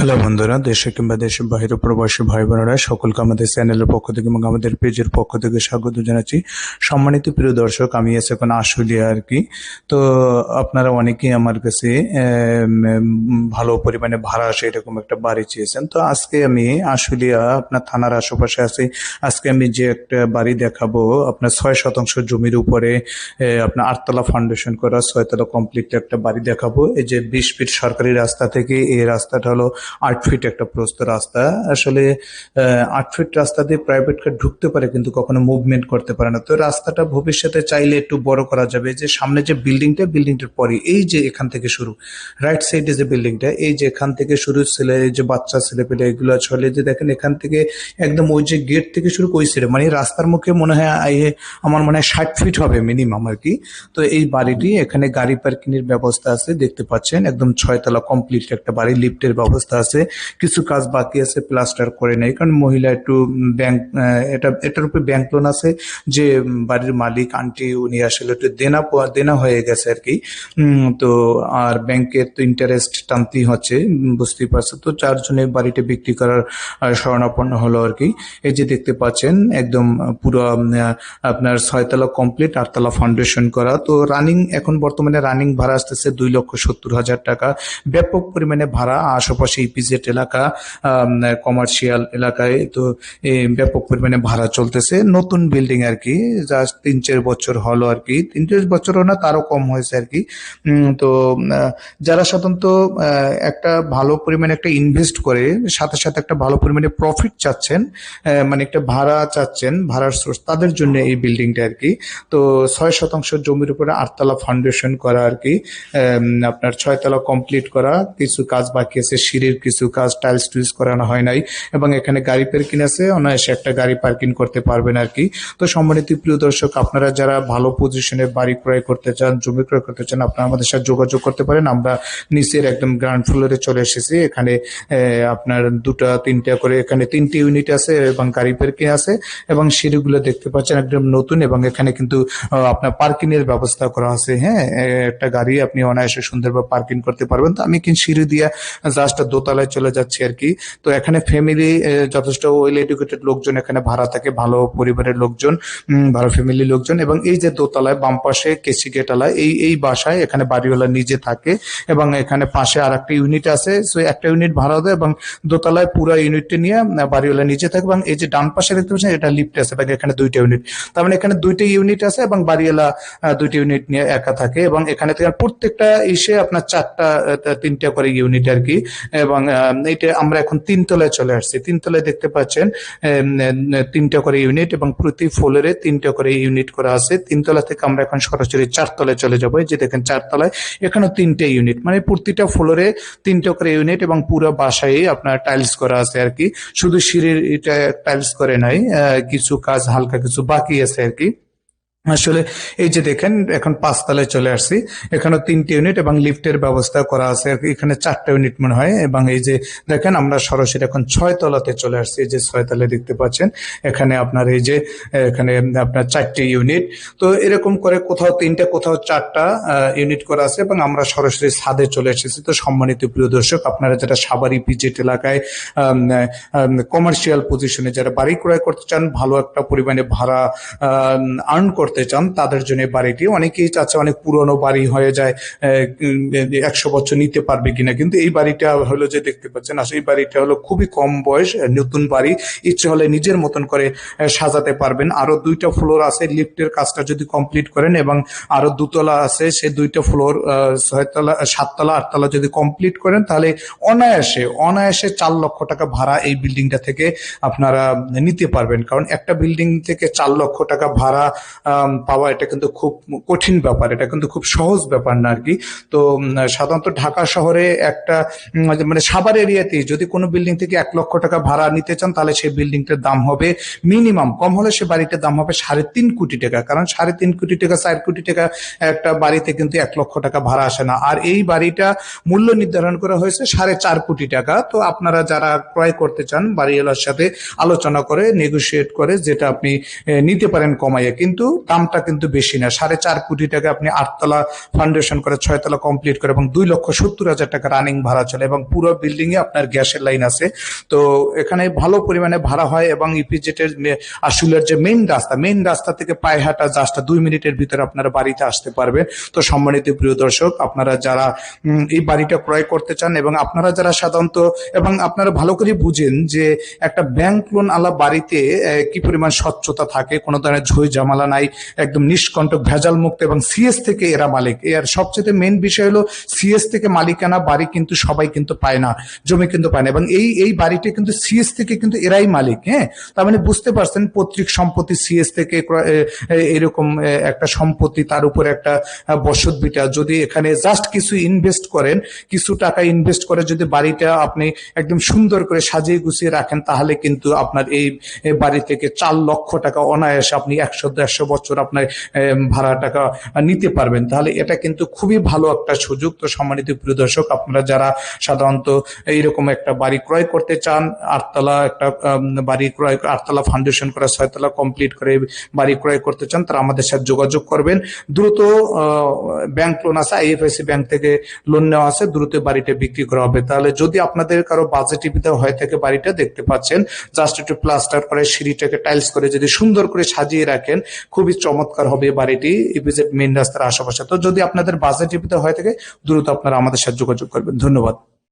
Hello বন্ধুরা, দেশে কিংবা দেশের বাইরে প্রবাসী ভাই বোনেরা সকলকে আমাদের চ্যানেলের পক্ষ থেকে এবং আমাদের পেজের পক্ষ থেকে স্বাগত জানাচ্ছি। সম্মানিত প্রিয় দর্শক, আমি এসে এখন আশুলিয়া আর কি। তো আপনারা অনেকেই আমার কাছে ভালো পরিমাণে ভাড়া আসে, এরকম একটা বাড়ি চেয়েছেন। তো আজকে আমি আশুলিয়া, আপনার থানার আশেপাশে আছি। আজকে আমি যে একটা বাড়ি দেখাবো, আপনার ছয় শতাংশ জমির উপরে আপনার আটতলা ফাউন্ডেশন করা, ছয়তলা কমপ্লিট একটা বাড়ি দেখাবো। এই যে বিশ ফিট সরকারি রাস্তা থেকে, এই রাস্তাটা হলো আট ফিট একটা প্রস্ত রাস্তা। আসলে আট ফিট রাস্তা দিয়ে প্রাইভেট কার ঢুকতে পারে কিন্তু কখনো মুভমেন্ট করতে পারে না। তো রাস্তাটা ভবিষ্যতে চাইলে একটু বড় করা যাবে। যে সামনে যে বিল্ডিংটা বিল্ডিংটার পরে এই যে এখান থেকে শুরু রাইট সাইডে যে বিল্ডিংটা এই যে এখান থেকে শুরু ছেলে যে বাচ্চা ছেলে পেলে এগুলো চলে যে দেখেন এখান থেকে একদম ওই যে গেট থেকে শুরু ওই সাইডে মানে রাস্তার মুখে মনে হয় আমার মনে হয় ষাট ফিট হবে মিনিমাম আর কি। তো এই বাড়িটি, এখানে গাড়ি পার্কিং এর ব্যবস্থা আছে, দেখতে পাচ্ছেন, একদম ছয়তলা কমপ্লিট একটা বাড়ি লিফটের ব্যবস্থা আছে কিছু কাজ বাকি আছে প্লাস্টার করে নেই। কারণ মহিলা একটু ব্যাংক এটা এটার উপরে ব্যাংক লোন আছে যে বাড়ির মালিক আন্টি উনি আসলে একটু দেনা দেনা হয়ে গেছে আর কি তো আর ব্যাংকের তো ইন্টারেস্ট টানতেই হচ্ছে বুঝতেই পারছ তো। যার জন্য বাড়িটা বিক্রি করার আহ, শরণাপন্ন হলো আর কি এই যে দেখতে পাচ্ছেন একদম পুরো আপনার ছয়তলা কমপ্লিট আটতলা ফাউন্ডেশন করা। তো রানিং এখন বর্তমানে রানিং ভাড়া আসতেছে দুই লক্ষ সত্তর হাজার টাকা। ব্যাপক পরিমাণে ভাড়া আশেপাশে ইপিজেড এলাকা কমার্শিয়াল এলাকায় তো ব্যাপক পরিমাণে ভাড়া চলতেছে। নতুন বিল্ডিং আর কি জাস্ট তিন চার বছর হলো আর কি তিন চার বছরও না, তারও কম হয়েছে আর কি তো যারা সাধারণত একটা ভালো পরিমাণে একটা ইনভেস্ট করে, সাথে সাথে একটা ভালো পরিমাণে প্রফিট চাচ্ছেন মানে একটা ভাড়া চাচ্ছেন, ভাড়ার সোর্স তাদের জন্য এই বিল্ডিংটা আর কি তো, ছয় শতাংশ জমির উপরে আটতলা ফাউন্ডেশন করা আর কি আপনার ছয়তলা কমপ্লিট করা, কিছু কাজ বাকি আছে সিঁড়ির কিছু কাজ টাইলস টুইলস করানো হয় নাই এবং এখানে গাড়ি পার্কিং আছে, অনায়াসে একটা গাড়ি পার্কিং করতে পারবেন আর কি তো সম্মানিত প্রিয় দর্শক, আপনারা যারা ভালো পজিশনে বাড়ি ক্রয় করতে চান, জমি ক্রয় করতে চান, আপনারা আমাদের সাথে যোগাযোগ করতে পারেন। আমরা নিচের একদম গ্রাউন্ড ফ্লোরে চলে এসেছি। এখানে আপনার দুটা, তিনটা করে এখানে তিনটি ইউনিট আছে এবং গাড়ি পার্কিং আছে এবং সিঁড়িগুলো দেখতে পাচ্ছেন একদম নতুন এবং এখানে কিন্তু আপনার পার্কিং এর ব্যবস্থা করা আছে। হ্যাঁ একটা গাড়ি আপনি অনায়াসে সুন্দরভাবে পার্কিং করতে পারবেন। তো আমি কিন্তু সিঁড়ি দিয়ে জাস্ট দোতলায় চলে যাচ্ছি আর কি। তো এখানে ফ্যামিলি যথেষ্ট ওয়েল এডুকেটেড লোকজন এখানে ভাড়া থাকে, ভালো পরিবারের লোকজন ভালো ফ্যামিলি লোকজন এবং এই যে দোতলায় বাম পাশে কেসি গেটালায় এই এই বাসায় এখানে বাড়িওয়ালা নিজে থাকে এবং এখানে পাশে আর একটা ইউনিট আছে। সো একটা ইউনিট ভাড়া দেয় এবং দোতলায় পুরো ইউনিটটি নিয়ে বাড়িওয়ালা নিজে থাকে এবং এই যে ডান পাশে দেখতে পাচ্ছেন, এটা লিফট আছে এবং এখানে দুইটা ইউনিট তার মানে এখানে দুইটা ইউনিট আছে এবং বাড়িওয়ালা দুইটা ইউনিট নিয়ে একা থাকে এবং এখানে থেকে প্রত্যেকটা ইসে আপনার চারটা তিনটা করে ইউনিট আর কি। এবং এটা আমরা এখন তিনতলায় চলে আসছি। তিনতলায় দেখতে পাচ্ছেন তিনটা করে ইউনিট এবং প্রতি ফ্লোরে তিনটা করে ইউনিট করা আছে। তিনতলা থেকে আমরা এখন সরাসরি চারতলায় চলে যাব। যে দেখেন চারতলায় এখানেও তিনটে ইউনিট। মানে প্রতিটা ফ্লোরে তিনটা করে ইউনিট এবং পুরো বাসায় আপনার টাইলস করা আছে আর কি। শুধু সিঁড়ির এটা টাইলস করে নাই কিছু কাজ, হালকা কিছু বাকি আছে আর কি। আসলে এই যে দেখেন, এখন পাঁচতলায় চলে আসছি। এখানে তিনটে ইউনিট এবং লিফটের ব্যবস্থা করা আছে। এখানে চারটা ইউনিট মনে হয় এবং এই যে দেখেন, আমরা সরাসরি এখন ছয় তলাতে চলে আসছি। এই যে ছয় তলায় দেখতে পাচ্ছেন, এখানে আপনার এই যে, এখানে আপনার চারটে ইউনিট তো এরকম করে কোথাও তিনটা, কোথাও চারটা ইউনিট করা আছে এবং আমরা সরাসরি ছাদে চলে এসেছি। তো সম্মানিত প্রিয় দর্শক, আপনারা যারা সাবারি পিজেট এলাকায় কমার্শিয়াল পজিশনে যারা বাড়ি ক্রয় করতে চান, ভালো একটা পরিমাণে ভাড়া আর্ন করতে চান, তাদের জন্য বাড়িটি। অনেকেই চাচ্ছে অনেক পুরনো বাড়ি হয়ে যায় একশো বছর নিতে পারবে কিনা, কিন্তু এই বাড়িটা হলো যে দেখতে পাচ্ছেন, আসলে এই বাড়িটা হলো খুবই কম বয়স নতুন বাড়ি। ইচ্ছে হলে নিজের মতন করে সাজাতে পারবেন। আরও দুইটা ফ্লোর আছে, লিফটের কাজটা যদি কমপ্লিট করেন এবং আরও দুতলা আছে, সে দুইটা ফ্লোর ছয়তলা, সাততলা, আটতলা যদি কমপ্লিট করেন, তাহলে অনায়াসে অনায়াসে চার লক্ষ টাকা ভাড়া এই বিল্ডিংটা থেকে আপনারা নিতে পারবেন। কারণ একটা বিল্ডিং থেকে চার লক্ষ টাকা ভাড়া পাওয়া এটা কিন্তু খুব কঠিন ব্যাপার, এটা কিন্তু খুব সহজ ব্যাপার না আর কি তো সাধারণত ঢাকা শহরে একটা মানে সাভার এরিয়াতে যদি কোনো বিল্ডিং থেকে এক লক্ষ টাকা ভাড়া নিতে চান, তাহলে সেই বিল্ডিংটার দাম হবে মিনিমাম, কম হলে সে বাড়িটার দাম হবে সাড়ে তিন কোটি টাকা। কারণ সাড়ে তিন কোটি টাকা, চার কোটি টাকা একটা বাড়িতে কিন্তু এক লক্ষ টাকা ভাড়া আসে না। আর এই বাড়িটা মূল্য নির্ধারণ করা হয়েছে সাড়ে চার কোটি টাকা। তো আপনারা যারা ক্রয় করতে চান বাড়িওয়ালার সাথে আলোচনা করে নেগোসিয়েট করে, যেটা আপনি নিতে পারেন কমাইয়ে। কিন্তু দামটা কিন্তু বেশি না। সাড়ে চার কোটি টাকা আপনি আটতলা ফাউন্ডেশন করে ছয়তলা কমপ্লিট করে এবং দুই লক্ষ সত্তর হাজার টাকা রানিং ভাড়া চলে এবং পুরো বিল্ডিং এ আপনার গ্যাসের লাইন আছে। তো এখানে ভালো পরিমাণে ভাড়া হয় এবং ইপিজেটের আসলের যে মেইন রাস্তা মেইন রাস্তা থেকে পায়ে হাঁটা জাস্টটা দুই মিনিটের ভিতরে আপনারা বাড়িতে আসতে পারবেন। তো সম্মানিত প্রিয় দর্শক, আপনারা যারা এই বাড়িটা ক্রয় করতে চান এবং আপনারা যারা সাধারণত, এবং আপনারা ভালো করে বুঝেন যে একটা ব্যাংক লোন আলা বাড়িতে কি পরিমাণ স্বচ্ছতা থাকে, কোনো ধরনের ঝই ঝামেলা নাই একদম নিষ্কণ্টক ভেজাল মুক্ত এবং সিএস থেকে এরা মালিক। এর সবচেয়ে মেইন বিষয় হলো সিএস থেকে মালিকানা, বাড়ি কিন্তু সবাই কিন্তু পায় না, জমি কিন্তু পায় না এবং এই এই বাড়িটা কিন্তু সিএস থেকে কিন্তু এরাই মালিক হ্যাঁ? তার মানে বুঝতে পারছেন পৈতৃক সম্পত্তি সিএস থেকে এরকম একটা সম্পত্তি তার উপরে একটা বসত বিটা যদি এখানে জাস্ট কিছু ইনভেস্ট করেন, কিছু টাকা ইনভেস্ট করে যদি বাড়িটা আপনি একদম সুন্দর করে সাজিয়ে গুছিয়ে রাখেন, তাহলে কিন্তু আপনার এই বাড়ি থেকে চার লক্ষ টাকা অনায়াসে আপনি একশো, দেড়শো বছর আপনার ভাড়া টাকা নিতে পারবেন। তাহলে এটা কিন্তু খুবই ভালো একটা সুযোগ। তো সম্মানিত প্রিয় দর্শক, আপনারা যারা সাধারণত এইরকম একটা বাড়ি ক্রয় করতে চান, আটতলা একটা বাড়ি ক্রয়, আটতলা ফাউন্ডেশন করা ছয়তলা কমপ্লিট করে বাড়ি ক্রয় করতে চান, তারা আমাদের সাথে যোগাযোগ করবেন। দ্রুত ব্যাংক লোন আছে আইএফআইসি ব্যাংক থেকে লোন নেওয়া আছে, দ্রুত বাড়িটা বিক্রি করা হবে। তাহলে যদি আপনাদের কারও বাজেট টিভিতে হয়ে থাকে বাড়িটা, দেখতে পাচ্ছেন জাস্ট একটু প্লাস্টার করে সিঁড়িটাকে টাইলস করে যদি সুন্দর করে সাজিয়ে রাখেন, খুবই চমৎকার হবে বাড়িটি ইপিজেড মেন রাস্তার আশেপাশে। তো যদি আপনাদের বাজেট টিভিতে হয়ে থাকে, দ্রুত আপনারা আমাদের সাথে যোগাযোগ করবেন। ধন্যবাদ।